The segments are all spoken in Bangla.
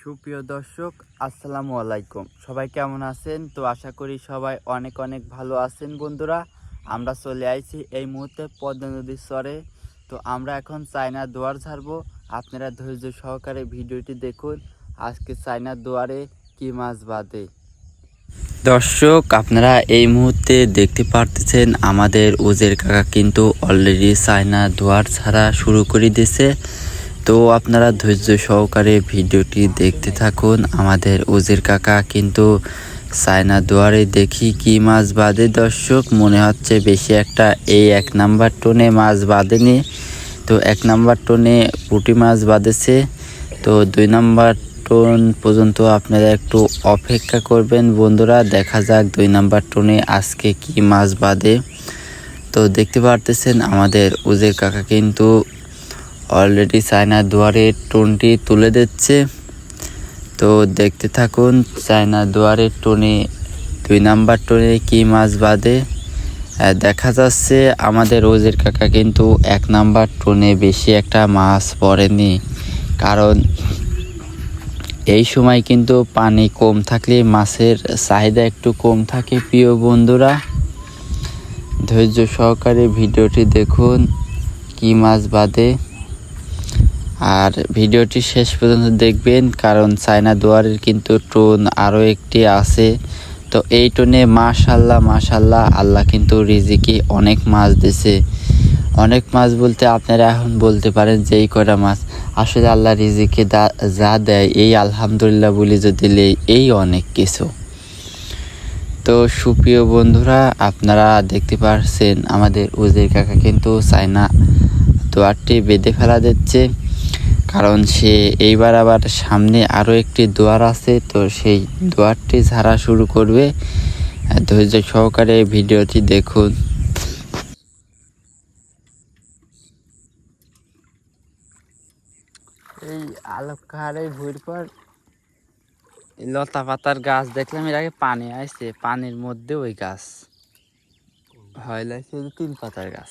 সুপ্রিয় দর্শক, আসসালামু আলাইকুম। সবাই কেমন আছেন? তো আশা করি সবাই অনেক অনেক ভালো আছেন বন্ধুরা। আমরা চলে আইছি এই মুহূর্তে পদ্মা নদীর চরে তো আমরা এখন চায়নার দুয়ার ছাড়বো আপনারা ধৈর্য সহকারে ভিডিওটি দেখুন। আজকে চায়নার দুয়ারে কি মাছ বাঁধে। দর্শক, আপনারা এই মুহূর্তে দেখতে পারতেছেন আমাদের উজের কাকা কিন্তু অলরেডি চায়না দুয়ার ছাড়া শুরু করে দিয়েছে। তো আপনারা ধৈর্য সহকারে ভিডিওটি দেখতে থাকুন। আমাদের উজির কাকা কিন্তু চায়না দুয়ারে দেখি কি মাছ বাঁধে। দর্শক, মনে হচ্ছে বেশি একটা এই এক নাম্বার টোনে মাছ বাঁধেনি। তো এক নাম্বার টোনে পুঁটি মাছ বাঁধেছে। তো দুই নাম্বার টোন পর্যন্ত আপনারা একটু অপেক্ষা করবেন। বন্ধুরা, দেখা যাক দুই নাম্বার টোনে আজকে কি মাছ বাঁধে। তো দেখতে পারতেছেন আমাদের উজের কাকা কিন্তু অলরেডি চায়না দুয়ারে টোনটি তুলে দিচ্ছে। তো দেখতে থাকুন চায়না দুয়ারের টোনে, দুই নাম্বার টোনে কি মাছ বাঁধে দেখা যাচ্ছে আমাদের রোজের কাকা কিন্তু এক নাম্বার টোনে বেশি একটা মাছ পড়েনি। কারণ এই সময় কিন্তু পানি কম থাকলে মাছের চাহিদা একটু কম থাকে, প্রিয় বন্ধুরা। ধৈর্য সহকারে ভিডিওটি দেখুন, কি মাছ বাঁধে আর ভিডিওটি শেষ পর্যন্ত দেখবেন, কারণ চায়না দুয়ারের কিন্তু টোন আরও একটি আছে। তো এই টোনে মাশাল্লাহ মাশাল্লাহ আল্লাহ কিন্তু রিজিকে অনেক মাছ দিছে। অনেক মাছ বলতে আপনারা এখন বলতে পারেন যে এই কটা মাছ। আসলে আল্লাহ রিজিকে দা- যা দেয়, এই আলহামদুলিল্লাহ বলি যদি এই অনেক কিছু। তো সুপ্রিয় বন্ধুরা, আপনারা দেখতে পাচ্ছেন আমাদের উজির কাকা কিন্তু চায়না দোয়ারটি বেঁধে ফেলা দিচ্ছে। কারণ সে এইবার আবার সামনে আরও একটি দোয়ার আছে তো সেই দোয়ারটি ঝাড়া শুরু করবে। ধৈর্য সহকারে ভিডিওটি দেখুন। এই আলোকারে ভুঁড় পর লতা পাতার গাছ দেখলাম এর আগে পানি আসছে পানির মধ্যে ওই গাছ। হয় লাগছে তিন পাতার গাছ।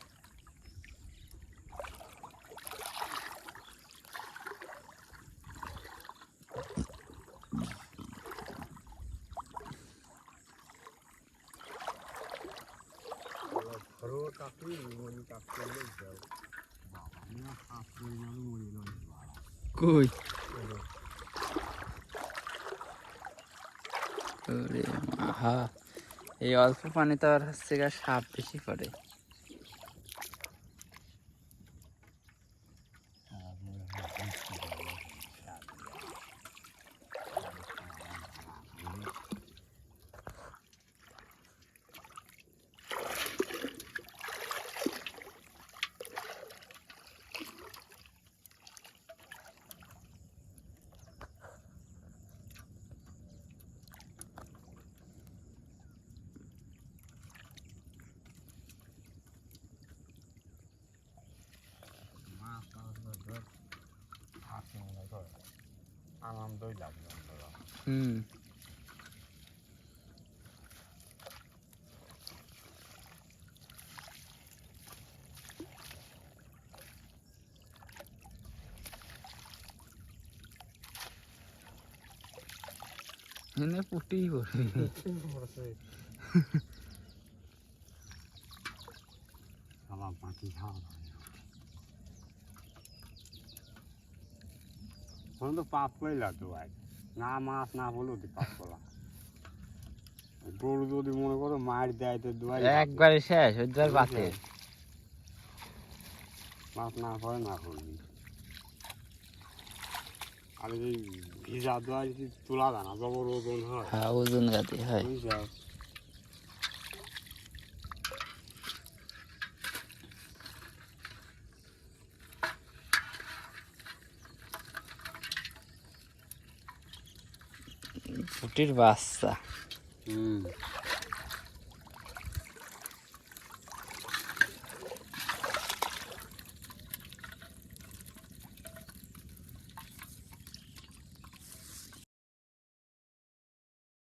মাহা এই অল্প পানিতে আর হচ্ছে সাপ বেশি পড়ে। আনন্দই লাগল হুম এনে পুটি করবি আমার মাটি খাওয়া এখন তো পাপ কইলা তো ভাই। না মাছ না বলেও তো পাপ করা গরু যদি মনে করো মার দেয় তো দুয়াই একবারে শেষ ওই বাতে মাছ না করে না করবি আর এই ভিজা দোয়াই তোলা যায় জবর ওজন হয়। হ্যাঁ ওজন গাতে হয়। বুঝছ? পুটির বাচ্চা। হুম।